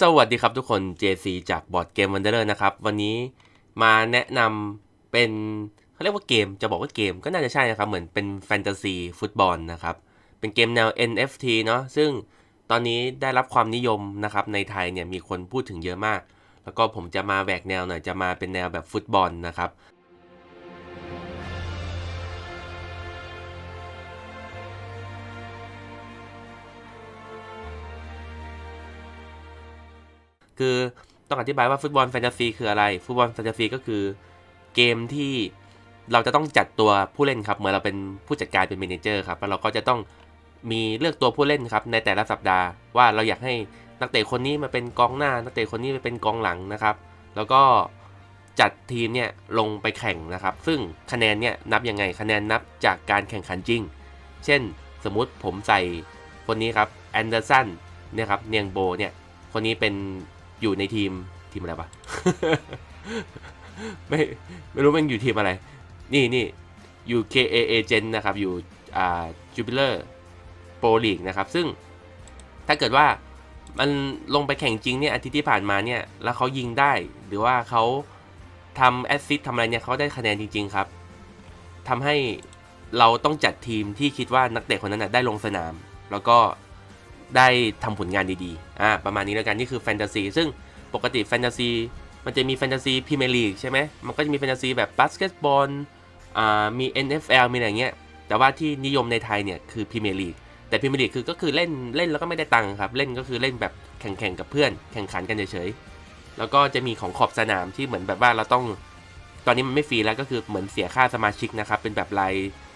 สวัสดีครับทุกคน JC จากบอร์ดเกมวันเดอร์นะครับ วันนี้มาแนะนำเป็นเขาเรียกว่าเกมจะบอกว่าเกมก็น่าจะใช่นะครับ เหมือนเป็นแฟนตาซีฟุตบอลนะครับ เป็นเกมแนว NFT เนาะซึ่งตอนนี้ได้รับความนิยมนะครับ ในไทยเนี่ยมีคนพูดถึงเยอะมาก แล้วก็ผมจะมาแหวกแนวหน่อยจะมาเป็นแนวแบบฟุตบอลนะครับ คือต้องอธิบายว่าฟุตบอลแฟนตาซีคืออะไร ฟุตบอลแฟนตาซีก็คือเกมที่เราจะต้องจัดตัวผู้เล่นครับ เหมือนเราเป็นผู้จัดการเป็นเมนเจอร์ครับ แล้วเราก็จะต้องมีเลือกตัวผู้เล่นครับ ในแต่ละสัปดาห์ว่าเราอยากให้นักเตะคนนี้มาเป็นกองหน้า นักเตะคนนี้มาเป็นกองหลังนะครับ แล้วก็จัดทีมเนี่ยลงไปแข่งนะครับ ซึ่งคะแนนเนี่ยนับยังไง คะแนนนับจากการแข่งขันจริง เช่น สมมุติผมใส่คนนี้ครับแอนเดอร์สันเนี่ยครับ เนียงโบเนี่ย คนนี้เป็น อยู่ในทีมทีมอะไรปะไม่ไม่รู้มันอยู่ทีมอะไร นี่นี่อยู่ KAA Gen นะครับ อยู่อ่า Jupiler Pro League นะครับ ซึ่งถ้าเกิดว่ามันลงไปแข่งจริงเนี่ยอาทิตย์ที่ผ่านมาเนี่ย แล้วเขายิงได้ หรือว่าเขาทำแอสซิสทำอะไรเนี่ยเขาได้คะแนนจริง ๆ ครับทำให้เราต้องจัดทีมที่คิดว่านักเตะคนนั้นนะได้ลงสนาม แล้วก็ ได้ทำผลงานดีๆ อ่า ประมาณนี้แล้วกัน นี่คือแฟนตาซี ซึ่งปกติแฟนตาซี มันจะมีแฟนตาซีพรีเมียร์ลีกใช่ไหม มันก็จะมีแฟนตาซีแบบบาสเกตบอล อ่า มี NFL มีอะไรเงี้ย แต่ว่าที่นิยมในไทยเนี่ยคือพรีเมียร์ลีก แต่พรีเมียร์ลีกคือก็คือเล่นเล่นแล้วก็ไม่ได้ตังค์ครับ เล่นก็คือเล่นแบบแข่งๆกับเพื่อน แข่งขันกันเฉยๆ แล้วก็จะมีของขอบสนามที่เหมือนแบบว่าเราต้อง ตอนนี้มันไม่ฟรีแล้วก็คือเหมือนเสียค่าสมาชิกนะครับ เป็นแบบราย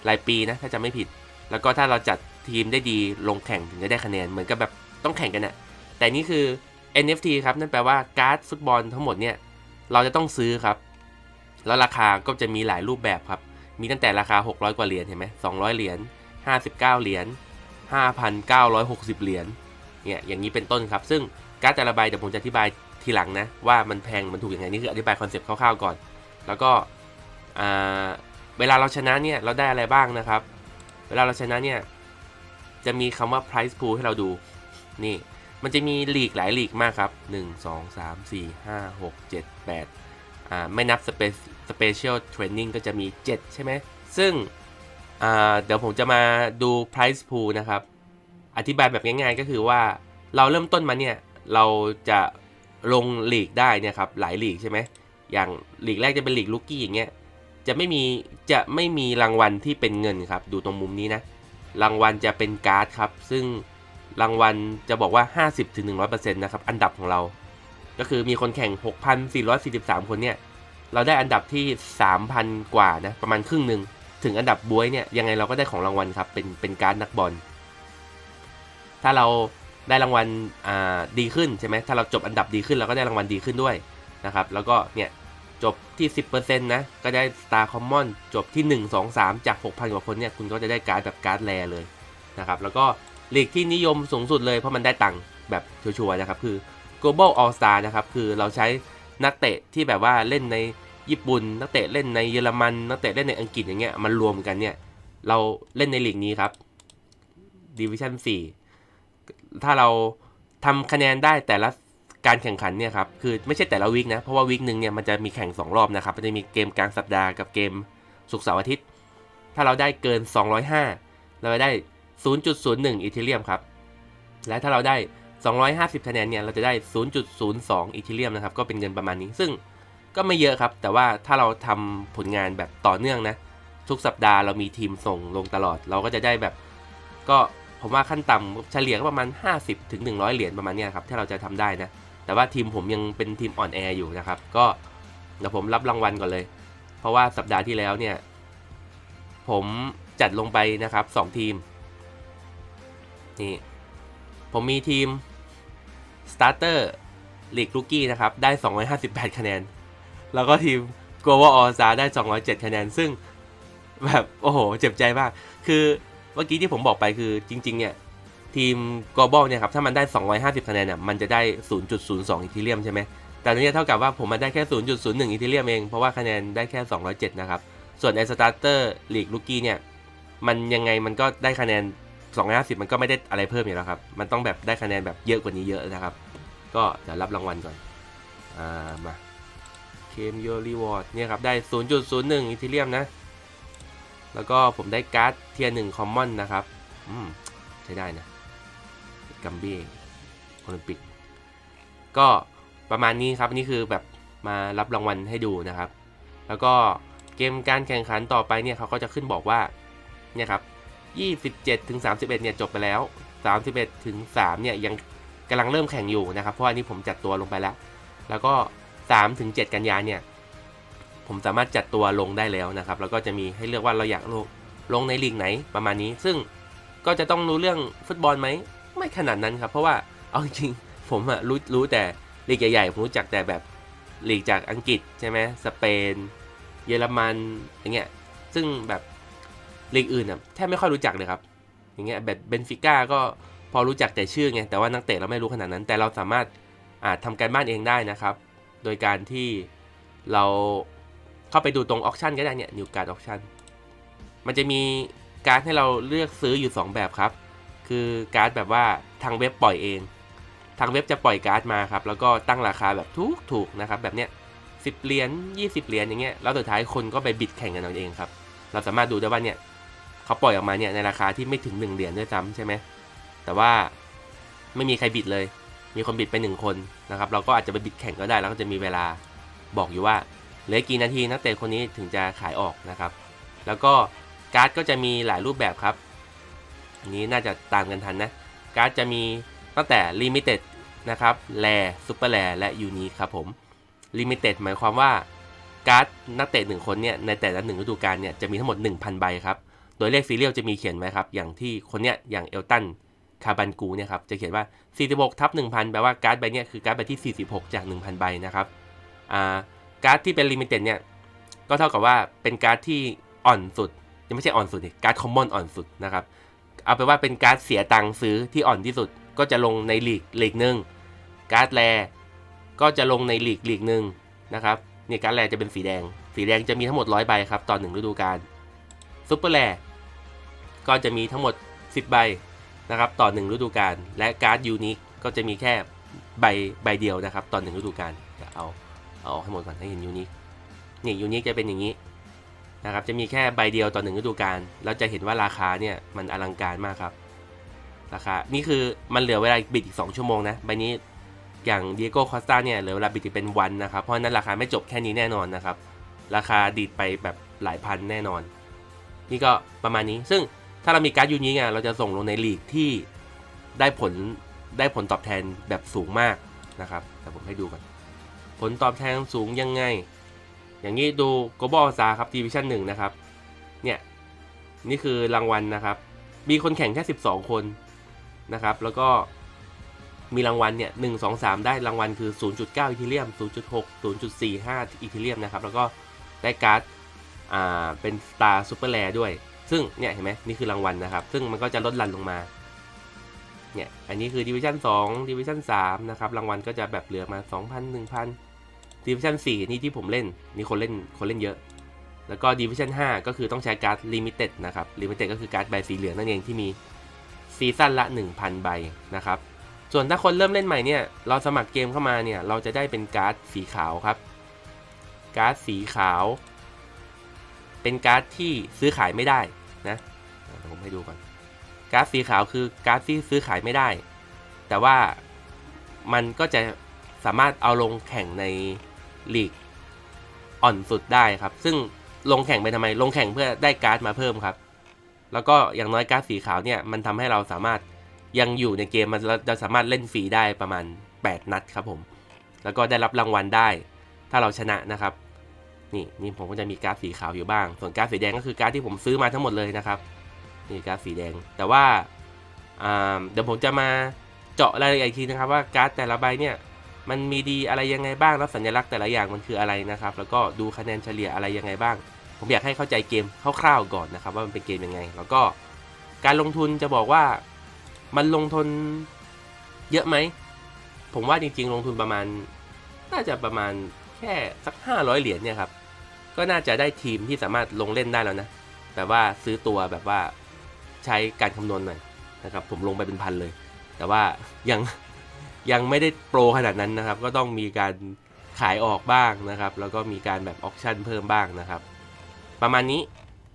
รายปีนะถ้าจะไม่ผิด แล้วก็ถ้าเราจัด ทีมได้ดีลงแข่งถึงจะได้คะแนนเหมือนกับแบบต้องแข่งกันอะแต่นี่คือ NFT ครับนั่นแปลว่าการ์ดฟุตบอลทั้งหมดเนี่ยเราจะต้องซื้อครับ แล้วราคาก็จะมีหลายรูปแบบครับ มีตั้งแต่ราคา 600 กว่าเหรียญเห็นไหม200 เหรียญ59 เหรียญ5,960 เหรียญเนี่ยอย่างนี้เป็นต้นครับ ซึ่งการ์ดแต่ละใบเดี๋ยวผมจะอธิบายทีหลังนะ ว่ามันแพงมันถูกยังไงนี่คืออธิบายคอนเซปต์คร่าวๆก่อน แล้วก็อ่าเวลาเราชนะเนี่ยเราได้อะไรบ้างนะครับ เวลาเราชนะเนี่ย จะมีคำว่า price pool ให้เราดู นี่ มันจะมีหลีกหลายหลีกมากครับ 1 2 3 4 5 6 7 8อ่าไม่นับ Spe- special training ก็จะมี 7 ใช่ไหม ซึ่งอ่าเดี๋ยวผมจะมาดู price pool นะครับ อธิบายแบบง่ายๆก็คือว่าเราเริ่มต้นมาเนี่ย เราจะลงหลีกได้เนี่ยครับ หลายหลีกใช่ไหม อย่างหลีกแรกจะเป็นหลีกลูกกี้อย่างเงี้ย จะไม่มี จะไม่มีรางวัลที่เป็นเงินครับ ดูตรงมุมนี้นะ รางวัลจะเป็นการ์ดครับ ซึ่งรางวัลจะบอกว่า 50-100%นะครับอันดับของเรา ก็คือมีคนแข่ง 6,443 คนเนี่ย เราได้อันดับที่ 3,000 กว่านะประมาณครึ่งหนึ่งถึงอันดับบวยเนี่ยยังไงเราก็ได้ของรางวัลครับเป็นเป็นการ์ดนักบอล ถ้าเราได้รางวัลอ่าดีขึ้นใช่ไหมถ้าเราจบอันดับดีขึ้นเราก็ได้รางวัลดีขึ้นด้วยนะครับ แล้วก็เนี่ย จบที่ 10%นะ ก็ได้ Star Common จบที่ 1 2 3 จาก 6,000 กว่าคนเนี่ย คุณก็จะได้การ์ดแบบการ์ดแรเลยนะครับ แล้วก็ลีกที่นิยมสูงสุดเลยเพราะมันได้ตังค์แบบชัวร์ๆนะครับ คือ Global All Star นะครับ คือเราใช้นักเตะที่แบบว่าเล่นในญี่ปุ่น นักเตะเล่นในเยอรมัน นักเตะเล่นในอังกฤษอย่างเงี้ย มันรวมกันเนี่ย เราเล่นในลีกนี้ครับ Division 4 ถ้าเราทำคะแนนได้แต่ละ การแข่งขันเนี่ยครับคือไม่ใช่แต่ละวีคนะเพราะว่าวีคหนึ่งเนี่ยมันจะมีแข่ง 2 รอบนะครับมันจะมีเกมกลางสัปดาห์กับเกมศุกร์เสาร์อาทิตย์ ถ้าเราได้เกิน 205 เราจะได้ 0.01 อีเทเรียมครับ และถ้าเราได้ 250คะแนนเนี่ยเราจะได้ 0.02 อีเทเรียมนะครับก็เป็นเงินประมาณนี้ ซึ่งก็ไม่เยอะครับ แต่ว่าถ้าเราทำผลงานแบบต่อเนื่องนะทุกสัปดาห์เรามีทีมส่งลงตลอด เราก็จะได้แบบ ก็ผมว่าขั้นต่ำเฉลี่ยก็ประมาณ 50-100 เหรียญประมาณนี้ครับถ้าเราจะทำได้นะ แต่ว่าทีมผมยังเป็นทีมอ่อนแออยู่นะครับ ก็เดี๋ยวผมรับรางวัลก่อนเลย เพราะว่าสัปดาห์ที่แล้วเนี่ย ผมจัดลงไปนะครับ 2 ทีม นี่ ผมมีทีม Starter League Rookie นะครับ ได้ 258 คะแนน แล้วก็ทีม Global All Star ได้ 207 คะแนน ซึ่งแบบ โอ้โห เจ็บใจมาก คือเมื่อกี้ที่ผมบอกไปคือจริง ๆ เนี่ย ทีม Global เนี่ยครับถ้ามันได้ 250คะแนนเนี่ยมันจะได้ 0.02 อีทีเรียมใช่ไหมแต่นี้เท่ากับว่าผมมันได้แค่ 0.01อีทีเรียมเองเพราะว่าคะแนนได้แค่ 207 นะครับ ส่วนไอ้ Starter League Rookie เนี่ยมันยังไงมันก็ได้คะแนน 250 มันก็ไม่ได้อะไรเพิ่มอยู่แล้วครับ มันต้องแบบได้คะแนนแบบเยอะกว่านี้เยอะนะครับ ก็เดี๋ยวรับรางวัลก่อนอ่ามาเคมโยรีวอร์ดเนี่ยครับได้ 0.01อีเทเรียมนะแล้วก็ผมได้การ์ดเทียร์หนึ่งคอมมอนนะครับอืมใช้ได้นะ กัมเบี้โอลิมปิก ก็ประมาณนี้ครับนี่คือแบบมารับรางวัลให้ดูนะครับ แล้วก็เกมการแข่งขันต่อไปเนี่ยเขาก็จะขึ้นบอกว่าเนี่ยครับ27ถึง31เนี่ยจบไปแล้ว 31ถึง3เนี่ยยังกำลังเริ่มแข่งอยู่นะครับ เพราะอันนี้ผมจัดตัวลงไปแล้ว แล้วก็3ถึง7กันยาเนี่ยผมสามารถจัดตัวลงได้แล้วนะครับ แล้วก็จะมีให้เลือกว่าเราอยากลงลงในลีกไหนประมาณนี้ ซึ่งก็จะต้องรู้เรื่องฟุตบอลไหม ไม่ขนาดนั้นครับ เพราะว่าเอาจริงๆผมอะรู้รู้แต่ลีกใหญ่ๆผมรู้จักแต่แบบลีกจากอังกฤษใช่ไหมสเปน เยอรมันอย่างเงี้ยซึ่งแบบลีกอื่นอะแทบไม่ค่อยรู้จักเลยครับ อย่างเงี้ยแบบเบนฟิก้าก็พอรู้จักแต่ชื่อไงแต่ว่านักเตะเราไม่รู้ขนาดนั้น แต่เราสามารถอาจทำการบ้านเองได้นะครับ โดยการที่เราเข้าไปดูตรงออคชั่นก็ได้เนี่ยนิวการ์ดออคชั่นมันจะมีการ์ดให้เราเลือกซื้ออยู่ 2 แบบครับ คือการ์ดแบบว่าทางเว็บปล่อยเอง ทางเว็บจะปล่อยการ์ดมาครับ แล้วก็ตั้งราคาแบบถูกถูกนะครับ แบบเนี้ยสิบเหรียญ20เหรียญอย่างเงี้ย แล้วสุดท้ายคนก็ไปบิดแข่งกันเอาเองครับ เราสามารถดูได้ว่าเนี่ยเขาปล่อยออกมาเนี่ยในราคาที่ไม่ถึง1เหรียญด้วยซ้ำใช่ไหม แต่ว่าไม่มีใครบิดเลย มีคนบิดไปหนึ่งคนนะครับ เราก็อาจจะไปบิดแข่งก็ได้ แล้วก็จะมีเวลาบอกอยู่ว่าเหลือกี่นาทีนักเตะคนนี้ถึงจะขายออกนะครับ แล้วก็การ์ดก็จะมีหลายรูปแบบครับ นี้น่าจะตามกันทันนะ การ์ดจะมีตั้งแต่ Limited นะครับแ a ซูเปอร์แ e และยูนิครับผม Limited หมายความว่าการ์ดนักเตะหนึ่งคนเนี่ยในแต่ละหนึ่งฤดูกาลเนี่ยจะมีทั้งหมด 1,000 ใบครับ โดยเลขซีเรียลจะมีเขียนไว้ครับ อย่างที่คนเนี้ยอย่างเอลตันคาบันกูเนี่ยครับจะเขียนว่า 46ทับ1,000 แปลว่าการ์ดใบเนี้ยคือการ์ดใบที่ 46 จาก 1,000 ใบนะครับอ่าการ์ดที่เป็น Limited เนี่ยก็เท่ากับว่าเป็นการ์ดที่อ่อนสุดยังไม่ใช่อ่อนสุดดิการ์ดคอมมอนอ่อนสุดนะครับ เอาไปว่าเป็นการ์ดเสียตังค์ซื้อที่อ่อนที่สุดก็จะลงในหลีกหลีกหนึ่งการ์ดแรก็จะลงในหลีกหลีกหนึ่งนะครับเนี่ยการ์ดแรจะเป็นสีแดง สีแดงจะมีทั้งหมดร้อยใบครับต่อหนึ่งฤดูกาลซุปเปอร์แรก็จะมีทั้งหมด 10 ใบนะครับต่อหนึ่งฤดูกาลและการ์ดยูนิคก็จะมีแค่ใบใบเดียวนะครับต่อหนึ่งฤดูกาลเดี๋ยวเอาเอาให้หมดก่อนให้เห็นยูนิคนี่ยูนิคจะเป็นอย่างนี้ นะครับจะมีแค่ใบเดียวต่อหนึ่งฤดูกาลเราจะเห็นว่าราคาเนี่ยมันอลังการมากครับราคานี่คือมันเหลือเวลาบิดอีก 2 ชั่วโมงนะใบนี้อย่างเดียโก้คอสตาเนี่ยเหลือเวลาบิดอีกเป็นวันนะครับเพราะนั้นราคาไม่จบแค่นี้แน่นอนนะครับ ราคาดีดไปแบบหลายพันแน่นอน นี่ก็ประมาณนี้ ซึ่งถ้าเรามีการ์ดยูนี้ไงเราจะส่งลงในลีกที่ได้ผลได้ผลตอบแทนแบบสูงมากนะครับแต่ผมให้ดูก่อนผลตอบแทนสูงยังไง อย่างนี้ดู global s t a r ครับ division 1นะครับ เนี่ย นี่คือรางวัลนะครับ มีคนแข่งแค่ 12 คนนะครับ แล้วก็มีรางวัลเนี่ย1 2 3ได้รางวัลคือ 0.9 อีเทเรียม 0.6 0.45 อีเทเรียมนะครับ แล้วก็ได้การ์ด อ่า เป็น Star Super Rare ด้วย ซึ่ง เนี่ย เห็นไหมนี่คือรางวัลนะครับ ซึ่งมันก็จะลดหลั่นลงมา เนี่ย อันนี้คือ Division 2 Division 3นะครับ รางวัลก็จะแบบเหลือมา 2,000 1,000 Division 4นี่ที่ผมเล่นนี่คนเล่นคนเล่นเยอะ แล้วก็ Division 5ก็คือต้องใช้การ์ด Limited นะครับ Limited ก็คือการ์ดใบสีเหลืองนั่นเองที่มีซีซั่นละ 1,000 ใบนะครับส่วนถ้าคนเริ่มเล่นใหม่เนี่ยเราสมัครเกมเข้ามาเนี่ยเราจะได้เป็นการ์ดสีขาวครับ การ์ดสีขาว เป็นการ์ดที่ซื้อขายไม่ได้นะเดี๋ยวผมให้ดูก่อนการ์ดสีขาวคือการ์ดที่ซื้อขายไม่ได้ แต่ว่ามันก็จะสามารถเอาลงแข่งใน ลีกอ่อนสุดได้ครับ ซึ่งลงแข่งไปทำไม ลงแข่งเพื่อได้การ์ดมาเพิ่มครับ แล้วก็อย่างน้อยการ์ดสีขาวเนี่ยมันทำให้เราสามารถยังอยู่ในเกมมันเราสามารถเล่นฟรีได้ประมาณ 8 นัดครับผม แล้วก็ได้รับรางวัลได้ ถ้าเราชนะนะครับ นี่นี่ผมก็จะมีการ์ดสีขาวอยู่บ้าง ส่วนการ์ดสีแดงก็คือการ์ดที่ผมซื้อมาทั้งหมดเลยนะครับ นี่การ์ดสีแดง แต่ว่าอ่าเดี๋ยวผมจะมาเจาะรายละเอียดอีกทีนะครับว่าการ์ดแต่ละใบเนี่ย มันมีดีอะไรยังไงบ้างแล้วสัญลักษณ์แต่ละอย่างมันคืออะไรนะครับ แล้วก็ดูคะแนนเฉลี่ยอะไรยังไงบ้าง ผมอยากให้เข้าใจเกมคร่าวๆก่อนนะครับ ว่ามันเป็นเกมยังไง แล้วก็การลงทุนจะบอกว่ามันลงทุนเยอะไหม ผมว่าจริงๆ ลงทุนประมาณ น่าจะประมาณแค่สัก 500 เหรียญเนี่ยครับ ก็น่าจะได้ทีมที่สามารถลงเล่นได้แล้วนะ แต่ว่าซื้อตัวแบบว่าใช้การคำนวณหน่อยนะครับ ผมลงไปเป็นพันเลย แต่ว่ายัง ยังไม่ได้โปรขนาดนั้นนะครับ ก็ต้องมีการขายออกบ้างนะครับ แล้วก็มีการแบบออกชั่นเพิ่มบ้างนะครับ ประมาณนี้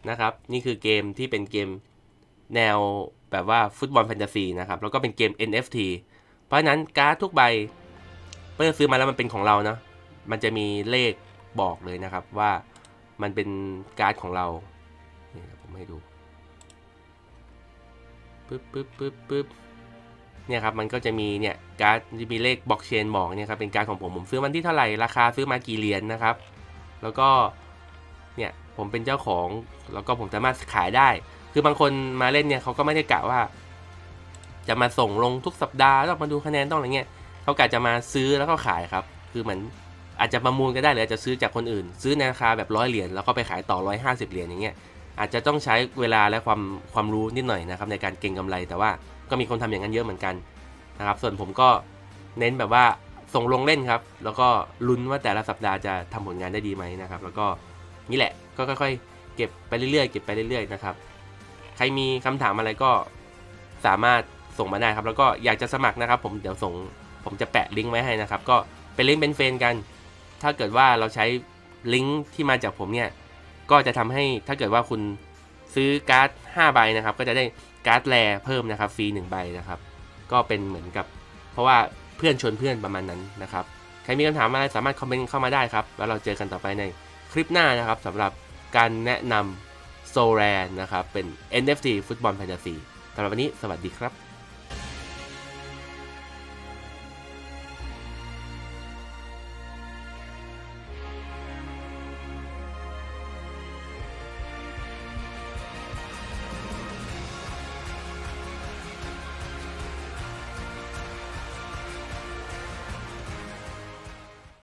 นะครับ นี่คือเกมที่เป็นเกมแนวแบบว่าฟุตบอลแฟนตาซีนะครับ แล้วก็เป็นเกม NFT เพราะฉะนั้นการ์ดทุกใบเมื่อซื้อมาแล้วมันเป็นของเราเนาะมันจะมีเลขบอกเลยนะครับว่ามันเป็นการ์ดของเรา นี่ผมให้ดูปึ๊บปึ๊บปึ๊บปึ๊บ เนี่ยครับมันก็จะมีเนี่ยการ์ดจะมีเลขบล็อกเชนบอกเนี่ยครับเป็นการ์ดของผมผมซื้อมันที่เท่าไหร่ราคาซื้อมากี่เหรียญนะครับ แล้วก็เนี่ยผมเป็นเจ้าของแล้วก็ผมสามารถขายได้ คือบางคนมาเล่นเนี่ยเขาก็ไม่ได้กะว่า จะมาส่งลงทุกสัปดาห์ต้องมาดูคะแนนต้องอะไรเงี้ยเขากะจะมาซื้อแล้วก็ขายครับ คือเหมือนอาจจะประมูลก็ได้หรืออาจจะซื้อจากคนอื่น ซื้อในราคาแบบร้อยเหรียญแล้วก็ไปขายต่อร้อยห้าสิบเหรียญอย่างเงี้ย อาจจะต้องใช้เวลาและความความรู้นิดหน่อยนะครับในการเก็งกำไร แต่ว่าก็มีคนทำอย่างนั้นเยอะเหมือนกันนะครับส่วนผมก็เน้นแบบว่าส่งลงเล่นครับ แล้วก็ลุ้นว่าแต่ละสัปดาห์จะทำผลงานได้ดีไหมนะครับ แล้วก็นี่แหละก็ค่อยๆ เก็บไปเรื่อยๆ เก็บไปเรื่อยๆนะครับใครมีคำถามอะไรก็สามารถส่งมาได้ครับ แล้วก็อยากจะสมัครนะครับ ผมเดี๋ยวส่งผมจะแปะลิงก์ไว้ให้นะครับ ก็เป็นลิงก์เป็นเฟนกัน ถ้าเกิดว่าเราใช้ลิงก์ที่มาจากผมเนี่ย ก็จะทำให้ถ้าเกิดว่าคุณซื้อการ์ด5ใบนะครับ ก็จะได้การ์ดแรเพิ่มนะครับฟรี1ใบนะครับ ก็เป็นเหมือนกับ เพราะว่าเพื่อนชวนเพื่อนประมาณนั้นนะครับ ใครมีคำถามอะไรสามารถคอมเมนต์เข้ามาได้ครับ แล้วเราเจอกันต่อไปในคลิปหน้านะครับสำหรับการแนะนำโซแรนนะครับ เป็น NFT ฟุตบอลแฟนตาซีสำหรับวันนี้สวัสดีครับ